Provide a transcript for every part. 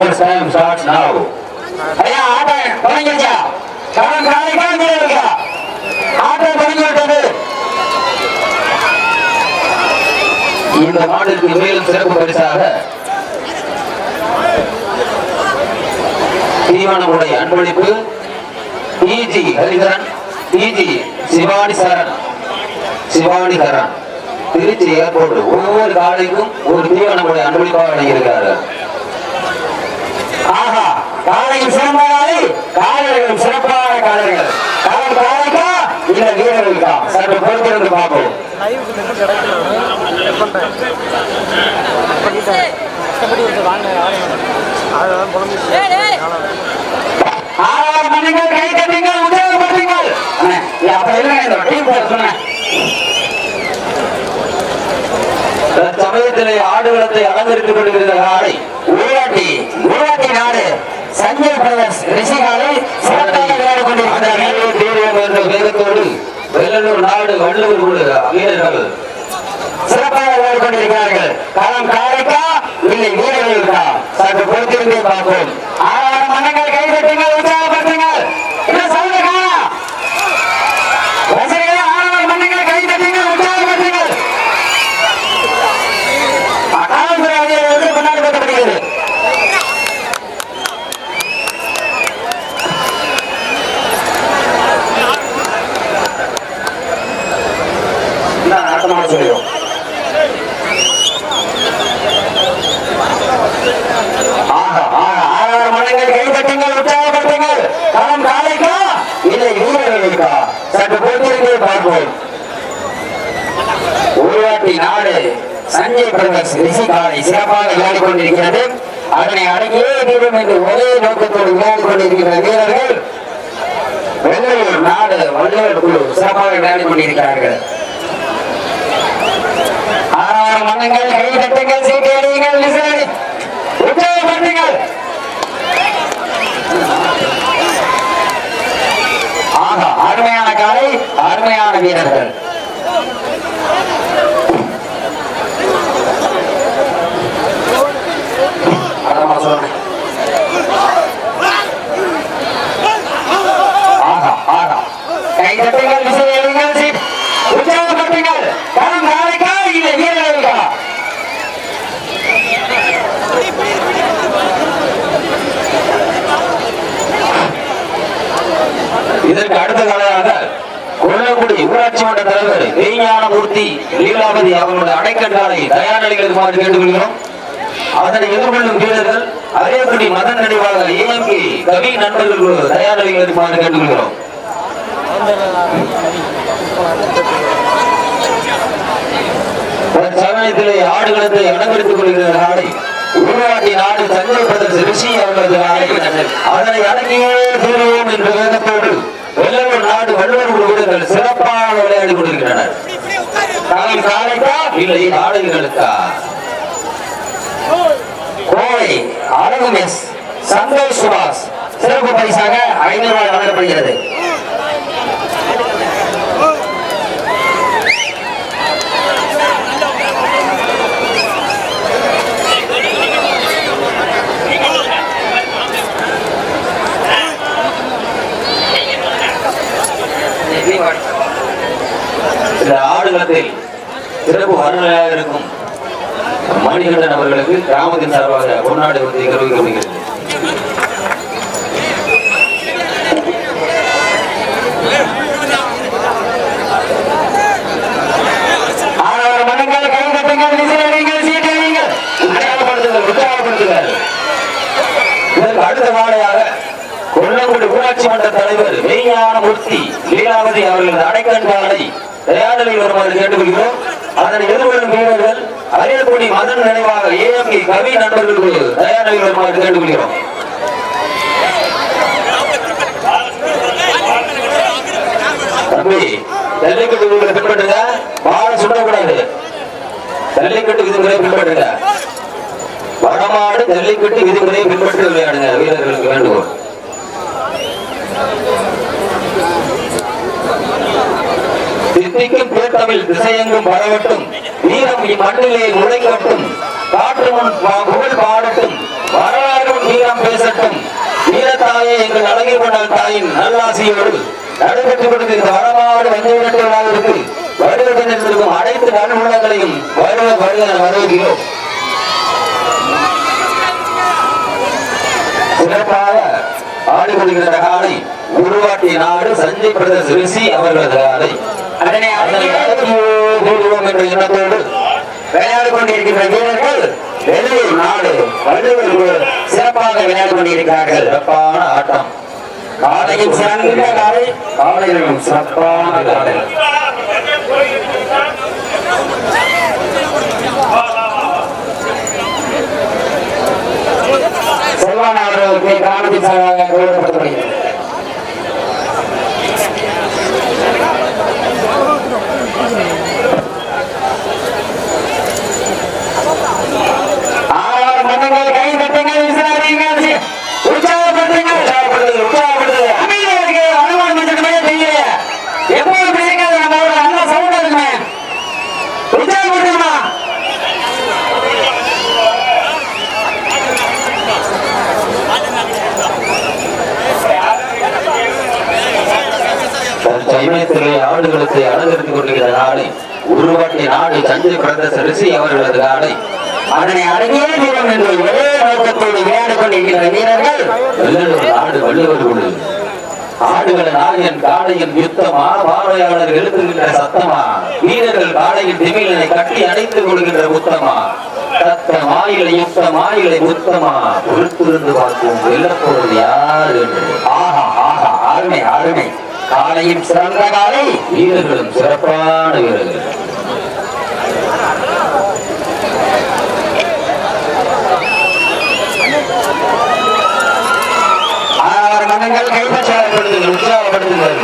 time starts now. ஐயா தொடங்கிருச்சா தொடங்கி விட்டது இந்த மாட்டிற்கு மேலும் சிறப்பு பரிசாக தீவனமுடைய அன்பளிப்பு இஜி ஹரிதரன் இஜி சிவானி சரண். சிவானி சரண். திருச்சி ஏர்போர்ட் ஒவ்வொரு காலைக்கும் ஒரு தீவனமுடைய அன்பளிப்பாக வழங்கியிருக்காரு ஆஹா காலையில் சிறந்த காலை காலைகளும் சிறப்பான காலர்கள். காலம் காலைக்கா இல்ல வீரர்களுக்கா? சற்று பொறுத்திருந்து பார்ப்போம். லைவுக்கு மணிகள் கை தட்டுங்கள் அப்ப இல்லைங்க இந்த டீம் சொன்னேன் சமயத்திலே ஆடுகளத்தை அலங்கரித்துக் கொண்டிருக்கிற ஆடை ஊராட்டி ஊராட்டி நாடு சஞ்சய் பிரதர்ஸ் ரிஷிகாலை சிறப்பாக விளையாடி கொண்டிருக்கிறார்கள் என்ற வேகத்தோடு வெள்ளலூர் நாடு வள்ளுவர் குழு வீரர்கள் சிறப்பாக விளையாடி கொண்டிருக்கிறார்கள். களம் காலைக்கா இல்லை வீரர்களுக்கா? சற்று பொறுத்திருந்தே பார்ப்போம். ஆறாயிரம் மன்னங்கள் கைதட்டுங்கள் இந்தா, அர்த்தமாக சொல்லிடுவோம் ஆஹா, ஆஹா, மடங்கள் கைதட்டுங்கள், உற்சாகப்படுத்துங்கள். களம் காளைக்கா? இல்லை வீரர்களுக்கா? சற்று பொறுத்திருந்தே பார்ப்போம் உருவாட்டி நாடு சஞ்சய் பிரதர்ஸ் ரிஷி காலை சிறப்பாக விளையாடி கொண்டிருக்கிறது அதனை அடங்கியே தீரும் என்று ஒரே நோக்கத்தோடு விளையாடி கொண்டிருக்கிற வீரர்கள் வெள்ளையூர் நாடு வள்ளுவர் குழு சிறப்பாக விளையாடி கொண்டிருக்கிறார்கள் மன்னங்கள் கை தட்டுங்கள் சீட்டு அடியுங்கள் உற்சாகப்படுத்துங்கள் ஆஹா அருமையான காலை அருமையான வீரர்கள் அடமா சொல்லுங்க ஆஹா ஆஹா கை தட்டுங்கள் விசில் எழுங்கள் சீட் உற்சாகப்படுத்துங்கள் களம் காலைக்கா இல்லை வீரர்களுக்கா இதற்கு அடுத்த கலையாக கொல்லக்குடி ஊராட்சி மன்ற தலைவர் மெய்ஞானமூர்த்தி லீலாவதி அவர்களுடைய அடைக்கட்டாலை தயார் நிலைகளுக்கு கேட்டுக்கொள்கிறோம். அதனை எதிர்கொள்ளும் வீரர்கள் அரியக்குடி மத நினைவாக ஏஎம்பி கவி நண்பர்கள் குழு தயார் நிலைகளுக்கு கேட்டுக்கொள்கிறோம். சமயத்திலே ஆடுகளத்தை அலங்கரித்துக் கொள்கிற நாளை உருவாட்டி நாடு சஞ்சய் பிரதர்ஸ் ரிஷி அவர்களது நாளை அதனை அடங்கியே தீர்வோம் என்ற வேகத்தோடு வெள்ளூர் நாடு வள்ளுவர் குழு வீரர்கள் சிறப்பாக விளையாடி காலம் காலைக்கா இல்லை ஆடுகளுக்கா கோவை அழகு மெஸ் சந்தோஷ் சுபாஷ். சிறப்பு பரிசாக ஐநூறு ரூபாய் வழங்கப்படுகிறது இந்த ஆடுகளத்தில் சிறப்பு இருக்கும். மணிகண்டன் அவர்களுக்கு கிராமத்தின் சார்பாக பொன்னாடு வந்து கருவிக்கப்படுகிறது. கை இதற்கு அடுத்த வாழையாக கொல்லங்குடி ஊராட்சி மன்ற தலைவர் மெய்ஞான மூர்த்தி லீலாவதி அவர்களது அடைக்கண்காலை தயாரில் வருமாறு கேட்டுக்கொள்கிறோம். அதனை எதிர்கொள்ளும் வீரர்கள் அரியக்குடி மதன் நினைவாக ஏஎம்பி கவி நண்பர்களுக்கு தயாரில் வருமாறு கேட்டுக்கொள்கிறோம். தம்பி ஜல்லிக்கட்டு விதிகளை பின்பற்றுங்க. மாடு சுடக்கூடாது ஜல்லிக்கட்டு விதிமுறையை பின்பற்றுங்க. வடமாடு ஜல்லிக்கட்டு விதிமுறையை பின்பற்றி விளையாடுங்க வீரர்களுக்கு வேண்டுகோள். தித்திக்கும் பேர்த்தமிழ் திசையெங்கும் பரவட்டும். வீரம் இம்மண்ணிலே முளைக்கட்டும். காற்று முன் புகழ் பாடட்டும். வரலாறும் வீரத்தாயே எங்கள் அழகிய கொண்டால் தாயின் நல்லாசியோடு நடைபெற்றுக் கொண்டிருக்கிற வடமாடு வஞ்சை விரட்டு விழாவிற்கு வருவதன் இருக்கும் அனைத்து நல்முள்ளங்களையும் வருவ வருக என வரவேற்கிறோம் சிறப்பாக ஆடுபடுகின்ற காலை உருவாட்டிய நாடு சஞ்சய் பிரதேச ரிஷி அவர்களது காலை அதனை அதனை என்ற எண்ணத்தோடு விளையாடி கொண்டிருக்கின்ற வீரர்கள் வெளியூர் நாடு வள்ளுவர் சிறப்பாக விளையாடி கொண்டிருக்கிறார்கள் சிறப்பான ஆட்டம். காலையில் சிறந்த காலை காலையிலும் சிறப்பான காலை. அவர்களுக்கு கிராமத்தின் சார்பாக கௌரவப்படுத்தப்படுகிறது ஆறாறு மன்னங்கள் கை தட்டுங்கள் விசாரிங்கள் உற்சாகப்படுத்துங்கள் உற்சாகப்படுத்துங்கள், உற்சாகப்படுத்துங்கள். அமைதியா இருக்கு அனுமான் மன்றமே தெரியல எப்போது இப்படி இருக்காது நம்ம ஒரு நல்ல சவுண்ட் இருக்குமே உற்சாகப்படுத்துமா நாடுகளுக்கு அலங்கரித்துக் கொண்டிருக்கிற நாளை உருவாட்டிய நாடு தஞ்சை பிரதேச ரிஷி அவர்களது நாளை. அதனை அடங்கிய வீரம் என்று ஒரே நோக்கத்தோடு விளையாடி கொண்டிருக்கின்ற வீரர்கள் வெள்ளலூர் நாடு வள்ளுவர் குழு. ஆடுகள நாயன் காளையின் யுத்தமா பார்வையாளர் எழுப்புகின்ற சத்தமா வீரர்கள் காளையின் திமிழனை கட்டி அடைத்துக் கொள்கின்ற உத்தமா தத்த மாயிலை யுத்த மாயிலை உத்தமா பொறுத்திருந்து பார்ப்போம். வெல்லப்போவது யார் என்று. ஆஹா ஆஹா அருமை அருமை. காலையும் சிறந்த காலை வீரர்களும் சிறப்பான வீரர்கள். ஆறு மன்னங்கள் கைப்பற்ற உற்சாகப்படுத்துங்கள் உற்சாகப்படுத்துங்கள்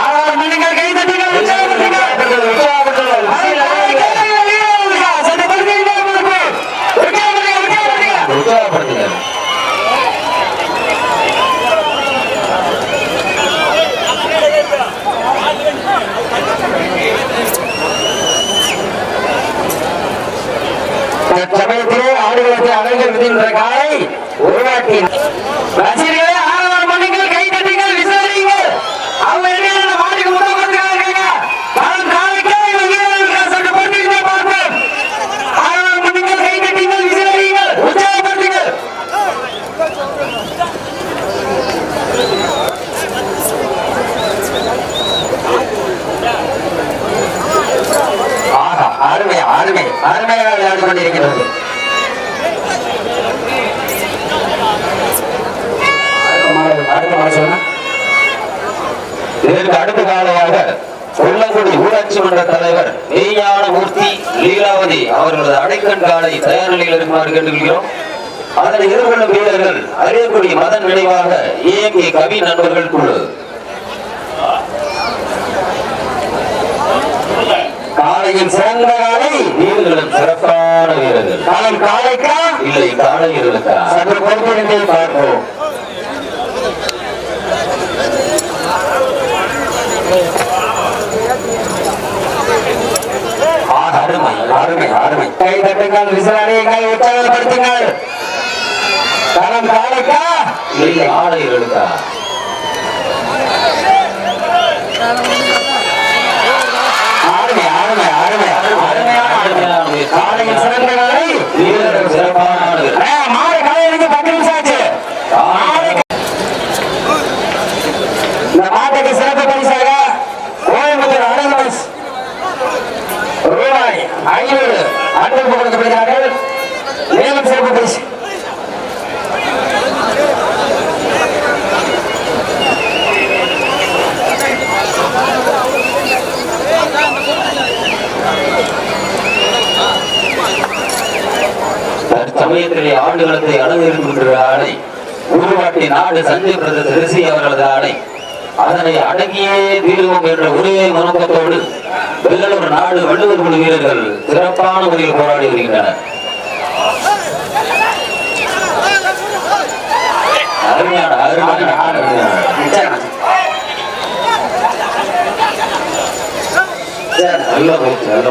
ஆறு மன்னங்கள் கைப்பற்றுங்கள் உற்சாகப்படுத்துங்கள் உற்சாகப்படுத்துங்கள், உற்சாகப்படுத்துங்கள். சற்று படுத்துங்கள், உற்சாகப்படுத்துங்கள், உற்சாகப்படுத்துங்கள். உற்சாகப்படுத்துங்கள் தற்சமயத்திலே அவர்களுக்கு அழகில் விதின்ற காலை உருவாக்கினார் ரசிகர்களே ஆறு மன்னங்கள் கைத்தட்டுங்கள் விசாரியுங்கள் அவங்க என்ன மாட்டுக்கு முத்தம் கொடுத்துருக்காங்க காலம் காலைக்கே இந்த வீரர்கள் சற்று படுத்துக்கிட்டே பார்ப்போம் ஆறு மன்னங்கள் கைத்தட்டுங்கள் விசாரியுங்கள் உற்சாகப்படுத்துங்கள் ஆஹா அருமை அருமை அருமையாக விளையாடி கொண்டிருக்கிறது அடுத்த மாதம் சொல்லுங்க இதற்கு அடுத்த காலையாக கொல்லங்குடி ஊராட்சி மன்ற தலைவர் மெய்ஞான மூர்த்தி லீலாவதி அவர்களது அடைக்கண் காலை தயார் நிலையில் இருக்குமாறு கேட்டுக்கொள்கிறோம். அதனை எதிர்கொள்ளும் வீரர்கள் அரியக்குடி மதன் நினைவாக ஏஎம்கே கவி நண்பர்கள் குழு. காலையில் சிறந்த காலை வீரர்களும் சிறப்பான வீரர்கள். காலம் காலைக்கா? இல்லை காலையர்களுக்கா சற்று பொறுப்பிருந்தே பார்ப்போம். அருமை அருமை அருமை கை தட்டுங்கள் உற்சாகப்படுத்துங்கள். காலைக்கா? இல்லை அருமை அருமை அருமை அருமையான காலையில் சிறந்த காலை வீரர்கள் மாலை காலையிலிருந்து பத்து நிமிஷம் ஆச்சு மாலை இந்த மாட்டுக்கு சிறப்பு பரிசாக கோயம்புத்தூர் அரங்கமஸ் ரூபாய் ஐநூறு அன்பளிப்பு கொடுக்கப்படுகிறார்கள் மேலும் சிறப்பு பரிசு சமயத்திலே ஆண்டுகளத்தை அணுகிருக்கின்ற ஆணை உருவாட்டி நாடு சஞ்சய் பிரதேச ரிஷி அவர்களது ஆணை. அதனை அடங்கியே தீர்வோம் என்ற ஒரே நோக்கத்தோடு வெள்ளலூர் நாடு வள்ளுவர் குழு வீரர்கள் சிறப்பான முறையில் போராடி வருகின்றனர் அருமையான அருமையான அருமையான நிச்சயம். நல்ல முயற்சி நல்ல